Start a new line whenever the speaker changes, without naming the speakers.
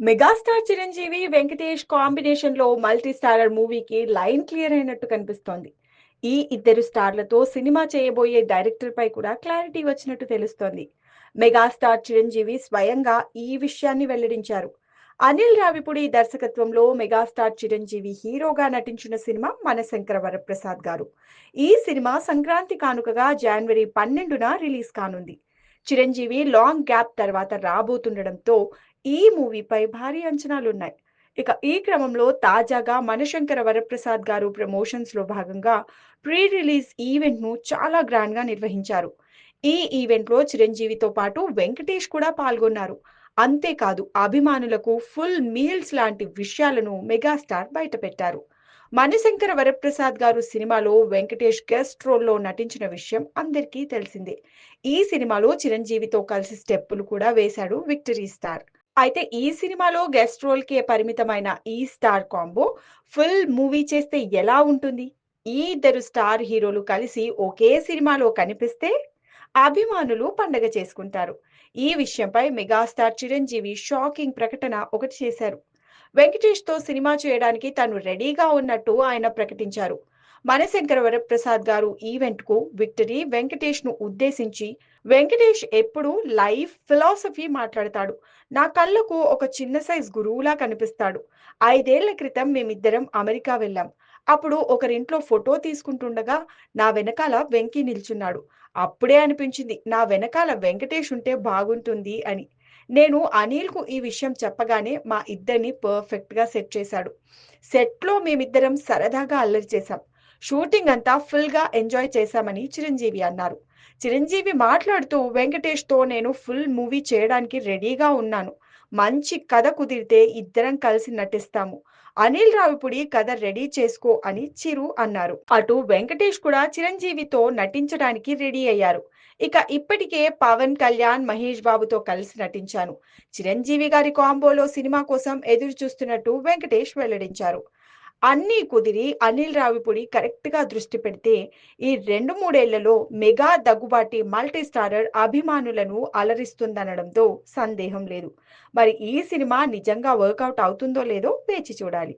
Megastar Chiranjeevi Venkatesh కాంబినేషన్లో multi starrer మూవీకి line clear అయినట్టు కనిపిస్తోంది. ఈ ఇద్దరు స్టార్లతో సినిమా చేయబోయే డైరెక్టర్ పై కూడా క్లారిటీ వచ్చినట్టు తెలుస్తోంది. మెగాస్టార్ చిరంజీవి స్వయంగా ఈ విషయాన్ని వెల్లడించారు. అనిల్ రావిపూడి దర్శకత్వంలో మెగాస్టార్ చిరంజీవి హీరోగా నటించిన సినిమా మనశంకర వరప్రసాద్ గారు. ఈ సినిమా సంక్రాంతి కానుకగా జనవరి పన్నెండున రిలీజ్ కానుంది. చిరంజీవి లాంగ్ గ్యాప్ తర్వాత రాబోతుండడంతో ఈ మూవీపై భారీ అంచనాలున్నాయి. ఇక ఈ క్రమంలో తాజాగా మనశంకర వరప్రసాద్ గారు ప్రమోషన్స్లో భాగంగా ప్రీ రిలీజ్ ఈవెంట్ను చాలా గ్రాండ్గా నిర్వహించారు. ఈ ఈవెంట్లో చిరంజీవితో పాటు వెంకటేష్ కూడా పాల్గొన్నారు. అంతేకాదు అభిమానులకు ఫుల్ మీల్స్ లాంటి విషయాలను మెగాస్టార్ బయటపెట్టారు. మణిశంకర వరప్రసాద్ గారు సినిమాలో వెంకటేష్ గెస్ట్ రోల్లో నటించిన విషయం అందరికీ తెలిసిందే. ఈ సినిమాలో చిరంజీవితో కలిసి స్టెప్పులు కూడా వేశాడు విక్టరీ స్టార్. అయితే ఈ సినిమాలో గెస్ట్ రోల్ కే పరిమితమైన ఈ స్టార్ కాంబో ఫుల్ మూవీ చేస్తే ఎలా ఉంటుంది? ఈ ఇద్దరు స్టార్ హీరోలు కలిసి ఒకే సినిమాలో కనిపిస్తే అభిమానులు పండగ చేసుకుంటారు. ఈ విషయంపై మెగాస్టార్ చిరంజీవి షాకింగ్ ప్రకటన ఒకటి చేశారు. వెంకటేష్తో సినిమా చేయడానికి తాను రెడీగా ఉన్నట్టు ఆయన ప్రకటించారు. మనశంకర వరప్రసాద్ గారు ఈవెంట్కు విక్టరీ వెంకటేష్ను ఉద్దేశించి వెంకటేష్ ఎప్పుడు లైఫ్ ఫిలాసఫీ మాట్లాడతాడు. నా కళ్ళకు ఒక చిన్న సైజ్ గురువులా కనిపిస్తాడు. ఐదేళ్ళ క్రితం మేమిద్దరం అమెరికా వెళ్ళాం. అప్పుడు ఒకరింట్లో ఫోటో తీసుకుంటుండగా నా వెనకాల వెంకీ నిల్చున్నాడు. అప్పుడే అనిపించింది నా వెనకాల వెంకటేష్ ఉంటే బాగుంటుంది అని. నేను అనిల్కు ఈ విషయం చెప్పగానే మా ఇద్దరిని పర్ఫెక్ట్గా సెట్ చేశాడు. సెట్లో మేమిద్దరం సరదాగా అల్లరి చేశాం. షూటింగ్ అంతా ఫుల్గా ఎంజాయ్ చేశామని చిరంజీవి అన్నారు. చిరంజీవి మాట్లాడుతూ వెంకటేష్తో నేను ఫుల్ మూవీ చేయడానికి రెడీగా ఉన్నాను. మంచి కథ కుదిరితే ఇద్దరం కలిసి నటిస్తాము. అనిల్ రావిపుడి కథ రెడీ చేసుకో అని చిరు అన్నారు. అటు వెంకటేష్ కూడా చిరంజీవితో నటించడానికి రెడీ అయ్యారు. ఇక ఇప్పటికే పవన్ కళ్యాణ్ మహేష్ బాబుతో కలిసి నటించాను. చిరంజీవి గారి కాంబోలో సినిమా కోసం ఎదురు చూస్తున్నట్టు వెంకటేష్ వెల్లడించారు. అన్నీ కుదిరి అనిల్ రావిపూడి కరెక్ట్గా దృష్టి పెడితే ఈ రెండు మూడేళ్ళలో మెగా దగ్గుబాటి మల్టీ స్టారర్ అభిమానులను అలరిస్తుందనడంతో సందేహం లేదు. మరి ఈ సినిమా నిజంగా వర్కౌట్ అవుతుందో లేదో వేచి చూడాలి.